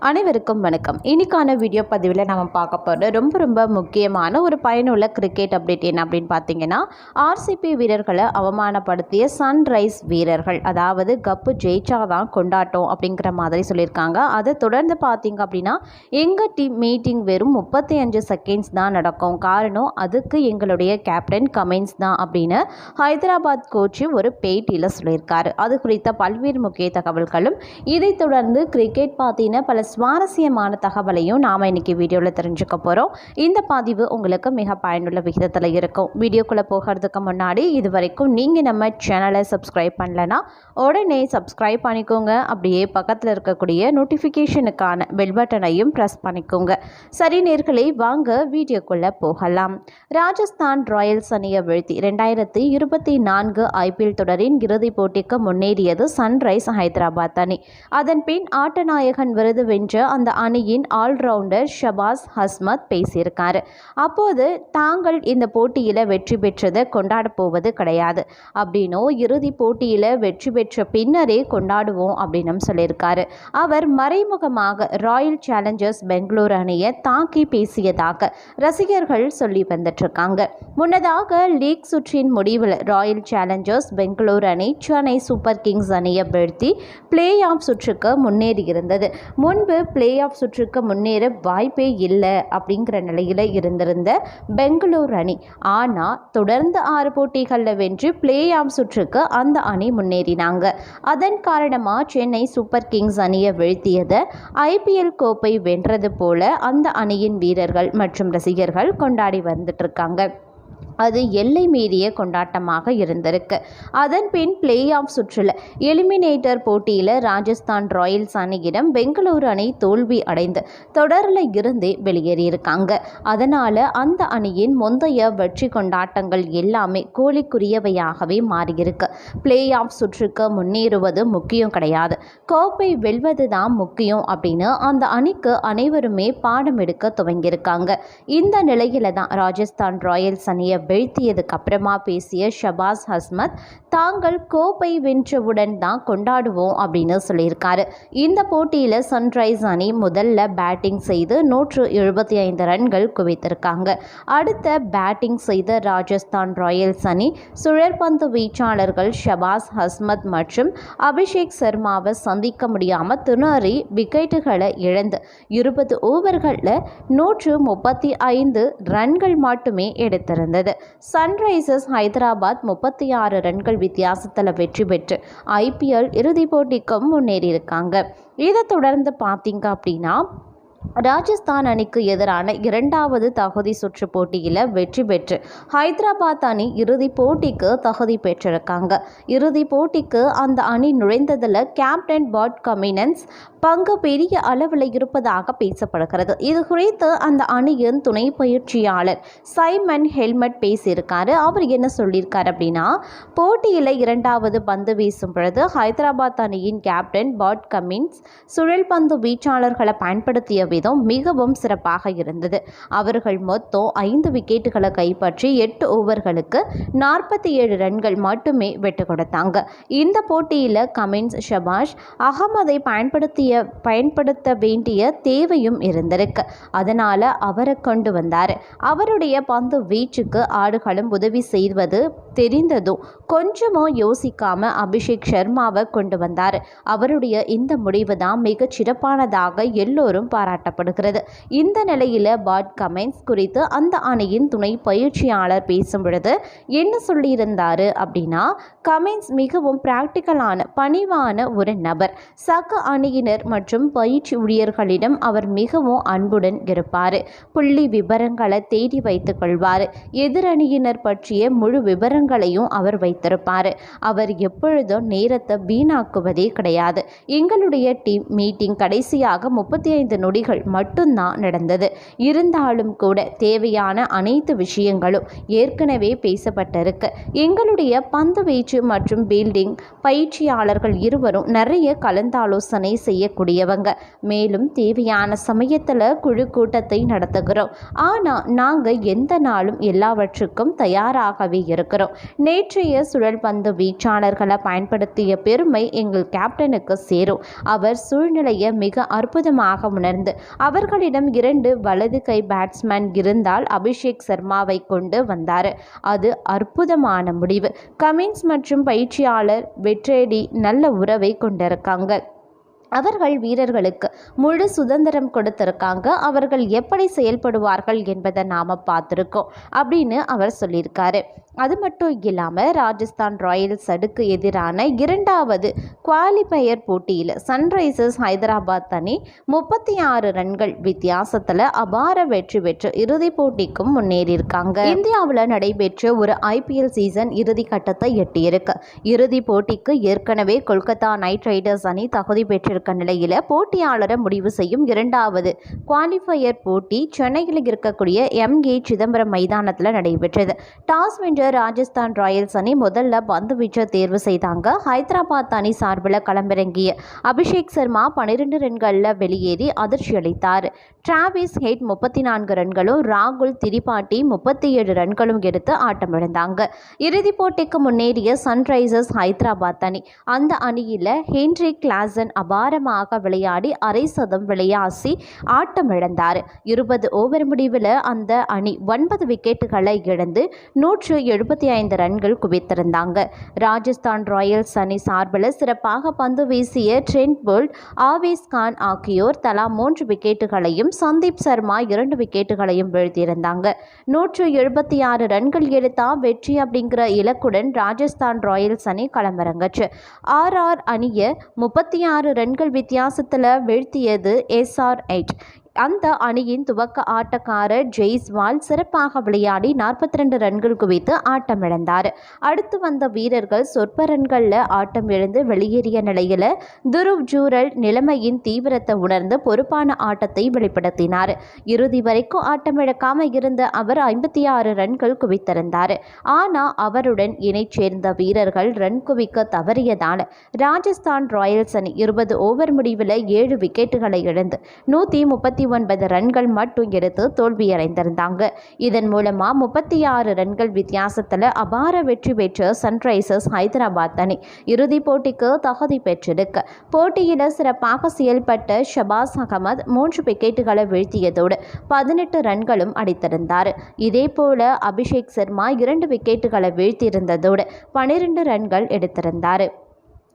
அனைவருக்கும் வணக்கம். இன்னைக்கான வீடியோ பதிவில் நம்ம பார்க்க போகிற ரொம்ப ரொம்ப முக்கியமான ஒரு பயனுள்ள கிரிக்கெட் அப்டேட் என்ன அப்படின்னு பார்த்தீங்கன்னா ஆர்சிபி வீரர்களை அவமானப்படுத்திய சன்ரைஸ் வீரர்கள் அதாவது கப்பு ஜெயிச்சா தான் கொண்டாட்டம் அப்படிங்கிற மாதிரி சொல்லியிருக்காங்க. அதை தொடர்ந்து பார்த்தீங்க அப்படின்னா எங்கள் டீம் மீட்டிங் வெறும் முப்பத்தி அஞ்சு செகண்ட்ஸ் தான் நடக்கும். காரணம் அதுக்கு எங்களுடைய கேப்டன் கமெண்ட்ஸ் தான் அப்படின்னு ஹைதராபாத் கோச்சு ஒரு பேட்டியில் சொல்லியிருக்காரு. அது குறித்த பல்வேறு முக்கிய தகவல்களும் இதைத் தொடர்ந்து கிரிக்கெட் பார்த்தீங்கன்னா பல சுவாரஸ்யமான தகவலையும் நாம் இன்றைக்கி வீடியோவில் தெரிஞ்சுக்க போகிறோம் இந்த பதிவு உங்களுக்கு மிக பயனுள்ள விகிதத்தில் இருக்கும். வீடியோக்குள்ளே போகிறதுக்கு முன்னாடி இது வரைக்கும் நீங்கள் நம்ம சேனலை சப்ஸ்கிரைப் பண்ணலனா உடனே சப்ஸ்கிரைப் பண்ணிக்கோங்க. அப்படியே பக்கத்தில் இருக்கக்கூடிய நோட்டிஃபிகேஷனுக்கான பெல் பட்டனையும் ப்ரெஸ் பண்ணிக்கோங்க. சரி நேர்களை வாங்க வீடியோக்குள்ளே போகலாம். ராஜஸ்தான் ராயல்ஸ் அணியை வீழ்த்தி ரெண்டாயிரத்தி இருபத்தி நான்கு ஐபிஎல் தொடரின் இறுதிப் போட்டிக்கு முன்னேறியது சன்ரைஸ் ஹைதராபாத் அணி. அதன் பின் ஆட்டநாயகன் விருது வென்ற அந்த அணியின் ஆல்ரவுண்டர் ஷபாஸ் ஹஸ்மத் பேசியிருக்காரு. அப்போது தாங்கள் இந்த போட்டியில் வெற்றி பெற்றதை கொண்டாட போவது கிடையாது. அப்படின்னோ இறுதி போட்டியில் வெற்றி பெற்ற பின்னரே கொண்டாடுவோம் அப்படின்னும் சொல்லியிருக்காரு. அவர் மறைமுகமாக ராயல் சேலஞ்சர்ஸ் பெங்களூர் அணியை தாக்கி பேசியதாக ரசிகர்கள் சொல்லி வந்துட்டுருக்காங்க. முன்னதாக லீக் சுற்றின் முடிவில் ராயல் சேலஞ்சர்ஸ் பெங்களூர் அணி சென்னை சூப்பர் கிங்ஸ் அணியை வீழ்த்தி பிளே ஆஃப் சுற்றுக்கு முன்னேறியிருந்தது. முன்பு பிளே ஆஃப் சுற்றுக்கு முன்னேற வாய்ப்பே இல்லை அப்படிங்கிற நிலையில் இருந்திருந்த பெங்களூர் அணி. ஆனால் தொடர்ந்து ஆறு போட்டிகளில் வென்று பிளே ஆஃப் சுற்றுக்கு அந்த அணி முன்னேறினாங்க. அதன் காரணமாக சென்னை சூப்பர் கிங்ஸ் அணியை வீழ்த்தியதை ஐபிஎல் கோப்பை வென்றது போல அந்த அணியின் வீரர்கள் மற்றும் ரசிகர்கள் கொண்டாடி வந்துட்டு இருக்காங்க. அது எல்லை மீறிய கொண்டாட்டமாக இருந்திருக்கு. அதன் பின் பிளே ஆஃப் சுற்றில் எலிமினேட்டர் போட்டியில் ராஜஸ்தான் ராயல்ஸ் அணியிடம் பெங்களூரு அணி தோல்வி அடைந்து தொடரில் இருந்தே வெளியேறியிருக்காங்க. அதனால் அந்த அணியின் முந்தைய வெற்றி கொண்டாட்டங்கள் எல்லாமே கோழிக்குரியவையாகவே மாறியிருக்கு. பிளே ஆஃப் சுற்றுக்கு முன்னேறுவது முக்கியம் கிடையாது. கோப்பை வெல்வது தான் முக்கியம் அப்படின்னு அந்த அணிக்கு அனைவருமே பாடம் எடுக்க துவங்கியிருக்காங்க. இந்த நிலையில தான் ராஜஸ்தான் ராயல்ஸ் அணி அணியை வீழ்த்தியதுக்கு அப்புறமா பேசிய ஷபாஸ் ஹஸ்மத் தாங்கள் கோப்பை வென்றவுடன் தான் கொண்டாடுவோம் அப்படின்னு சொல்லியிருக்காரு. இந்த போட்டியில் சன்ரைஸ் அணி முதல்ல பேட்டிங் செய்து நூற்று எழுபத்தி ஐந்து ரன்கள் குவித்திருக்காங்க. அடுத்த பேட்டிங் செய்த ராஜஸ்தான் ராயல்ஸ் அணி சுழற்பந்து வீச்சாளர்கள் ஷபாஸ் ஹஸ்மத் மற்றும் அபிஷேக் சர்மாவை சந்திக்க முடியாமல் திணறி விக்கெட்டுகளை இழந்து இருபது ஓவர்களில் நூற்று முப்பத்தி ஐந்து ரன்கள் மட்டுமே எடுத்திருந்தது. சன்ரைசர்ஸ் ஹைதராபாத் முப்பத்தி ஆறு ரன்கள் வித்தியாசத்தில் வெற்றி பெற்று ஐபிஎல் இறுதிப் போட்டிக்கும் முன்னேறியிருக்காங்க. இதை தொடர்ந்து பார்த்தீங்க அப்படின்னா ராஜஸ்தான் அணிக்கு எதிரான இரண்டாவது தகுதி சுற்று போட்டியில் வெற்றி பெற்று ஹைதராபாத் அணி இறுதிப் போட்டிக்கு தகுதி பெற்றிருக்காங்க. இறுதிப் போட்டிக்கு அந்த அணி நுழைந்ததில் கேப்டன் பாட் கமினன்ஸ் பங்கு பெரிய அளவில் இருப்பதாக பேசப்படுகிறது. இது குறித்து அந்த அணியின் துணை பயிற்சியாளர் சைமன் ஹெல்மெட் பேசியிருக்காரு. அவர் என்ன சொல்லியிருக்கார் அப்படின்னா போட்டியில் இரண்டாவது பந்து வீசும் பொழுது ஹைதராபாத் அணியின் கேப்டன் பாட் கமின்ஸ் சுழல் பந்து வீச்சாளர்களை பயன்படுத்திய விதம் மிகவும் சிறப்பாக இருந்தது. அவர்கள் மொத்தம் ஐந்து விக்கெட்டுகளை கைப்பற்றி எட்டு ஓவர்களுக்கு நாற்பத்தி ஏழு ரன்கள் மட்டுமே வெட்டு கொடுத்தாங்க. இந்த போட்டியில் கமின்ஸ் ஷபாஷ் அகமதை பயன்படுத்திய பயன்படுத்த வேண்டிய தேவையும் இருந்திருக்கு. அதனால் அவரை கொண்டு வந்தார். அவருடைய பந்து வீச்சுக்கு ஆடுகளும் உதவி செய்வது தெரிந்ததும் கொஞ்சமும் யோசிக்காம அபிஷேக் சர்மாவை கொண்டு வந்தார். அவருடைய இந்த முடிவு தான் மிகச் சிறப்பானதாக எல்லோரும் காட்டப்படுகிறது. இந்த நிலையில் பாட் கமெண்ட்ஸ் குறித்து அந்த அணியின் துணை பயிற்சியாளர் பேசும் பொழுது என்ன சொல்லியிருந்தாரு அப்படின்னா கமெண்ட்ஸ் மிகவும் பிராக்டிக்கலான பணிவான ஒரு நபர். சக அணியினர் மற்றும் பயிற்சி ஊழியர்களிடம் அவர் மிகவும் அன்புடன் இருப்பார். புள்ளி விவரங்களை தேடி வைத்துக் கொள்வார். எதிரணியினர் பற்றிய முழு விவரங்களையும் அவர் வைத்திருப்பார். அவர் எப்பொழுதும் நேரத்தை வீணாக்குவதே கிடையாது. எங்களுடைய டீம் மீட்டிங் கடைசியாக முப்பத்தி ஐந்து நொடிகள் நொடிகள் மட்டும்தான் நடந்தது. இருந்தாலும் கூட தேவையான அனைத்து விஷயங்களும் ஏற்கனவே பேசப்பட்டிருக்கு. எங்களுடைய பந்து வீச்சு மற்றும் பீல்டிங் பயிற்சியாளர்கள் இருவரும் நிறைய கலந்தாலோசனை செய்யக்கூடியவங்க. மேலும் தேவையான சமயத்தில் குழு கூட்டத்தை நடத்துகிறோம். ஆனால் நாங்கள் எந்த நாளும் எல்லாவற்றுக்கும் தயாராகவே இருக்கிறோம். நேற்றைய சுழல் பந்து வீச்சாளர்களை பயன்படுத்திய பெருமை எங்கள் கேப்டனுக்கு சேரும். அவர் சூழ்நிலையை மிக அற்புதமாக உணர்ந்து அவர்களிடம் இரண்டு வலது கை பேட்ஸ்மேன் இருந்தால் அபிஷேக் சர்மாவை கொண்டு வந்தார். அது அற்புதமான முடிவு. கமின்ஸ் மற்றும் பயிற்சியாளர் வெட்ரேடி நல்ல உறவை கொண்டிருக்காங்க. அவர்கள் வீரர்களுக்கு முழு சுதந்திரம் கொடுத்துருக்காங்க. அவர்கள் எப்படி செயல்படுவார்கள் என்பதை நாம் பார்த்துருக்கோம் அப்படின்னு அவர் சொல்லியிருக்காரு. அது மட்டும் இல்லாமல் ராஜஸ்தான் ராயல்ஸ் அடுக்கு எதிரான இரண்டாவது குவாலிஃபயர் போட்டியில் சன்ரைசர்ஸ் ஹைதராபாத் அணி முப்பத்தி ஆறு ரன்கள் வித்தியாசத்தில் அபார வெற்றி பெற்று இறுதிப் போட்டிக்கும் முன்னேறியிருக்காங்க. இந்தியாவில் நடைபெற்ற ஒரு ஐபிஎல் சீசன் இறுதி கட்டத்தை எட்டியிருக்கு. இறுதிப் போட்டிக்கு ஏற்கனவே கொல்கத்தா நைட் ரைடர்ஸ் அணி தகுதி பெற்றிருக்க நிலையில் போட்டியாளரை முடிவு செய்யும் இரண்டாவது குவாலிஃபயர் போட்டி சென்னையில் இருக்கக்கூடிய எம் கே சிதம்பரம் மைதானத்தில் நடைபெற்றது. டாஸ் வென்ற ராஜஸ்தான் ராயல்ஸ் அணி முதல்ல பந்து வீச்சை தேர்வு செய்தாங்க. ஹைதராபாத் அணி சார்பில் களமிறங்கிய அபிஷேக் சர்மா பன்னிரெண்டு ரன்களில் வெளியேறி அதிர்ச்சி அளித்தார். டிராவிஸ் ஹெட் முப்பத்தி நான்கு ரன்களும் ராகுல் திரிபாட்டி முப்பத்தி ஏழு ரன்களும் எடுத்து ஆட்டமிழந்தாங்க. இறுதிப் போட்டிக்கு முன்னேறிய சன்ரைசர்ஸ் ஹைதராபாத் அணி. அந்த அணியில் ஹென்ரி கிளாசன் அபார் அபாரமாக விளையாடி அரை சதம் விளையாசி ஆட்டமிழந்தார். இருபது ஓவர் முடிவில் அந்த அணி ஒன்பது விக்கெட்டுகளை இழந்து நூற்று எழுபத்தி ஐந்து ரன்கள் குவித்திருந்தாங்க. ராஜஸ்தான் ராயல்ஸ் அணி சார்பில் சிறப்பாக பந்து வீசிய ட்ரெண்ட் போல்ட் ஆவேஸ் கான் ஆகியோர் தலா மூன்று விக்கெட்டுகளையும் சந்தீப் சர்மா இரண்டு விக்கெட்டுகளையும் வீழ்த்தியிருந்தாங்க. நூற்று எழுபத்தி ஆறு ரன்கள் எடுத்தா வெற்றி அப்படிங்கிற இலக்குடன் ராஜஸ்தான் ராயல்ஸ் அணி களமிறங்குச்சு. ஆர் அணியை முப்பத்தி ஆறு ரன்கள் வித்தியாசத்தில் வீழ்த்தியது எஸ்ஆர் எயிட் அந்த அணியின் துவக்க ஆட்டக்காரர் ஜெய்ஸ்வால் சிறப்பாக விளையாடி நாற்பத்தி ரெண்டு ரன்கள் குவித்து ஆட்டமிழந்தார். அடுத்து வந்த வீரர்கள் சொற்ப ரன்களில் ஆட்டம் இழந்து வெளியேறிய நிலையில் துருவ் ஜூரல் நிலைமையின் தீவிரத்தை உணர்ந்து பொறுப்பான ஆட்டத்தை வெளிப்படுத்தினார். இறுதி வரைக்கும் ஆட்டமிழக்காமல் இருந்த அவர் ஐம்பத்தி ஆறு ரன்கள் குவித்திருந்தார். ஆனால் அவருடன் இணை சேர்ந்த வீரர்கள் ரன் குவிக்க தவறியதால் ராஜஸ்தான் ராயல்ஸ் அணி இருபது ஓவர் முடிவில் ஏழு விக்கெட்டுகளை இழந்து நூற்றி முப்பத்தி ஒன்பது ரன்கள் மட்டும் எடுத்து தோல்வியடைந்திருந்தாங்க. இதன் மூலமாக முப்பத்தி ஆறு ரன்கள் வித்தியாசத்தில் அபார வெற்றி பெற்ற சன்ரைசர்ஸ் ஹைதராபாத் அணி இறுதிப் போட்டிக்கு தகுதி பெற்றிருக்கு. போட்டியில் சிறப்பாக செயல்பட்ட ஷபாஸ் அகமது மூன்று விக்கெட்டுகளை வீழ்த்தியதோடு பதினெட்டு ரன்களும் அடித்திருந்தார். இதேபோல அபிஷேக் சர்மா இரண்டு விக்கெட்டுகளை வீழ்த்தியிருந்ததோடு பனிரெண்டு ரன்கள் எடுத்திருந்தார்.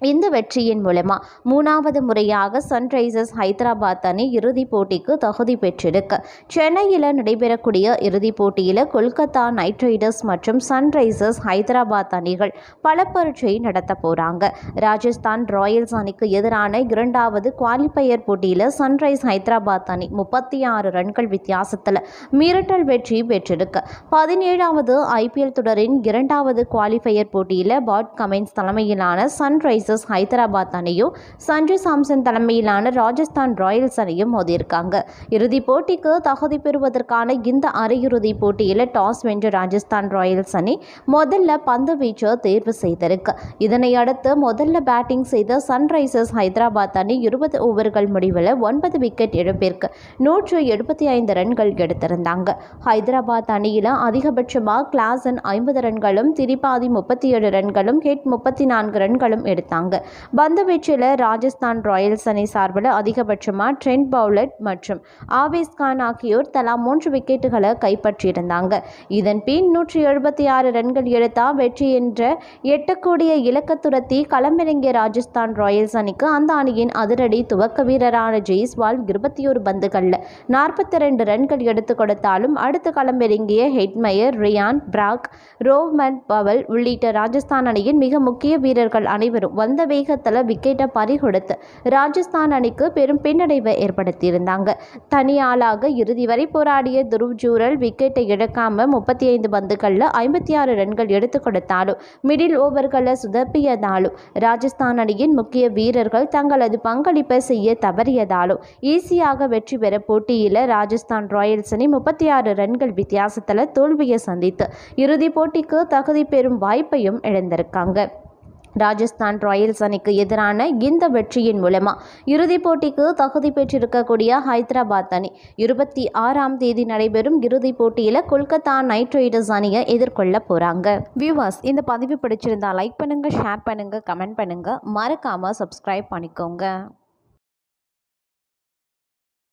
இந்த வெற்றியின் மூலமாக மூணாவது முறையாக சன்ரைசர்ஸ் ஹைதராபாத் அணி இறுதிப் போட்டிக்கு தகுதி பெற்றிருக்கு. சென்னையில் நடைபெறக்கூடிய இறுதிப் போட்டியில் கொல்கத்தா நைட் ரைடர்ஸ் மற்றும் சன்ரைசர்ஸ் ஹைதராபாத் அணிகள் பல பரீட்சை நடத்த போகிறாங்க ராஜஸ்தான் ராயல்ஸ் அணிக்கு எதிரான இரண்டாவது குவாலிஃபையர் போட்டியில் சன்ரைஸ் ஹைதராபாத் அணி முப்பத்தி ஆறு ரன்கள் வித்தியாசத்தில் மிரட்டல் வெற்றி பெற்றிருக்கு. பதினேழாவது ஐபிஎல் தொடரின் இரண்டாவது குவாலிஃபையர் போட்டியில் பாட் கமின்ஸ் தலைமையிலான சன்ரைசர்ஸ் ஹைதராபாத் அணியும் சஞ்சு சாம்சன் தலைமையிலான ராஜஸ்தான் ராயல்ஸ் அணியும் மோதியிருக்காங்க. இறுதிப் போட்டிக்கு தகுதி பெறுவதற்கான இந்த அரையிறுதிப் போட்டியில் டாஸ் வென்ற ராஜஸ்தான் ராயல்ஸ் அணி முதல்ல பந்து வீச்சை தேர்வு செய்திருக்கு. இதனை அடுத்து முதல்ல பேட்டிங் செய்த சன்ரைசர்ஸ் ஹைதராபாத் அணி இருபது ஓவர்கள் முடிவில் ஒன்பது விக்கெட் இழப்பிற்கு நூற்று எழுபத்தி ஐந்து ரன்கள் எடுத்திருந்தாங்க. ஹைதராபாத் அணியில் அதிகபட்சமாக கிளாசன் ஐம்பது ரன்களும் திரிபாதி முப்பத்தி ஏழு ரன்களும் ஹெட் முப்பத்தி நான்கு ரன்களும் எடுத்தாங்க. பந்து வீச்சில் ராஜஸ்தான் ராயல்ஸ் அணி சார்பில் அதிகபட்சமாக ட்ரெண்ட் பவுலட் மற்றும் ஆவேஸ் கான் ஆகியோர் தலா மூன்று விக்கெட்டுகளை கைப்பற்றியிருந்தாங்க. இதன் பின் நூற்றி எழுபத்தி ஆறு ரன்கள் எடுத்தா வெற்றி என்ற எட்டக்கூடிய இலக்க துரத்தி களமிறங்கிய ராஜஸ்தான் ராயல்ஸ் அணிக்கு அந்த அணியின் அதிரடி துவக்க வீரரான ஜெய்ஸ்வால் இருபத்தி ஒரு பந்துகளில் நாற்பத்தி ரெண்டு ரன்கள் எடுத்து கொடுத்தாலும் அடுத்து களமிறங்கிய Hetmyer Riyan Parag Rovman Powell உள்ளிட்ட ராஜஸ்தான் அணியின் மிக முக்கிய வீரர்கள் அனைவரும் வந்த வேகத்தில் விக்கெட்டை பறிகொடுத்து ராஜஸ்தான் அணிக்கு பெரும் பின்னடைவை ஏற்படுத்தியிருந்தாங்க. தனி ஆளாக இறுதி வரை போராடிய துருவ் ஜூரல் விக்கெட்டை இழக்காம முப்பத்தி ஐந்து பந்துகளில் ஐம்பத்தி ஆறு ரன்கள் எடுத்து கொடுத்தாலும் மிடில் ஓவர்களை சுதப்பியதாலும் ராஜஸ்தான் அணியின் முக்கிய வீரர்கள் தங்களது பங்களிப்பை செய்ய தவறியதாலும் ஈஸியாக வெற்றி பெற போட்டியில் ராஜஸ்தான் ராயல்ஸ் அணி முப்பத்தி ஆறு ரன்கள் வித்தியாசத்தில் தோல்வியை சந்தித்து இறுதிப் போட்டிக்கு தகுதி பெறும் வாய்ப்பையும் இழந்திருக்காங்க. ராஜஸ்தான் ராயல்ஸ் அணிக்கு எதிரான இந்த வெற்றியின் மூலமா இறுதிப் போட்டிக்கு தகுதி பெற்றிருக்கக்கூடிய ஹைதராபாத் அணி இருபத்தி ஆறாம் தேதி நடைபெறும் இறுதிப் போட்டியில் கொல்கத்தா நைட் ரைடர்ஸ் அணியை எதிர்கொள்ள போகிறாங்க வியூவர்ஸ் இந்த பதிவு பிடிச்சிருந்தா லைக் பண்ணுங்கள் ஷேர் பண்ணுங்கள் கமெண்ட் பண்ணுங்கள் மறக்காமல் சப்ஸ்கிரைப் பண்ணிக்கோங்க.